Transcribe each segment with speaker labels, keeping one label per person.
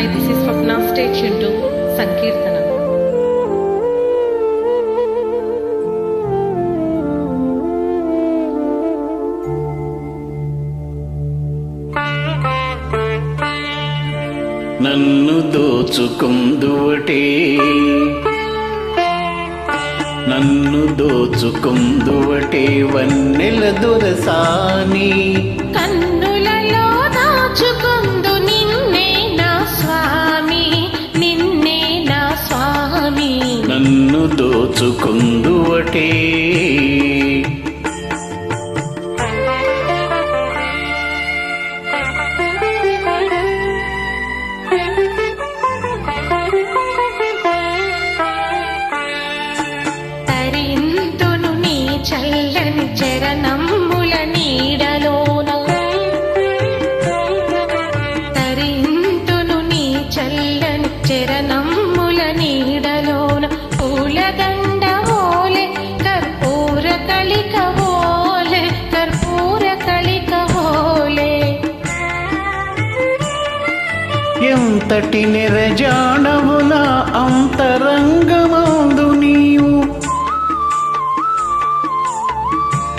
Speaker 1: Hi, this is Swapna. Stay tuned to Sankirtana.
Speaker 2: నన్ను దోచుకుందువటే నన్ను దోచుకుందువటే వన్నెల దొరసాని దోచుకుందువటే
Speaker 1: చల్లని చరణం
Speaker 2: ఎంతటి నిరజాడవున అంతరంగమందు నీవు.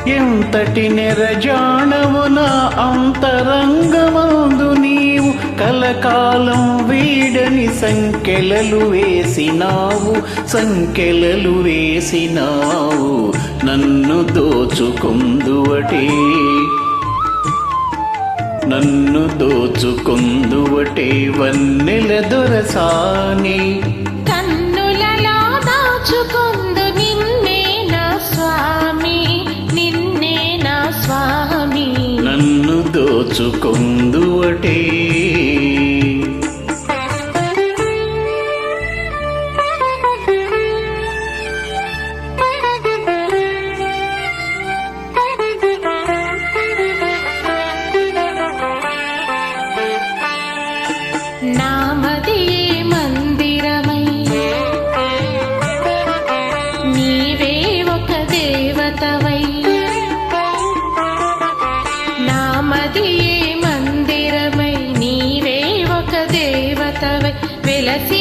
Speaker 2: ఎంతటి నిరజాడవున అంతరంగమందు నీవు. కలకాలం వీడని సంకెలలు వేసినావు సంకెలలు వేసినావు. నన్ను దోచుకుందువటే. నన్ను దోచుకుందువటే వన్నెల దొరసాని.
Speaker 1: కన్నులలో దాచుకుందు నిన్నే నా స్వామి నిన్నే నా స్వామి.
Speaker 2: నన్ను దోచుకుందువటే
Speaker 1: నామది మందిరమై. నీవే ఒక దేవతవై. నామది మందిరమై నీవే ఒక దేవతవై. వెలసినావు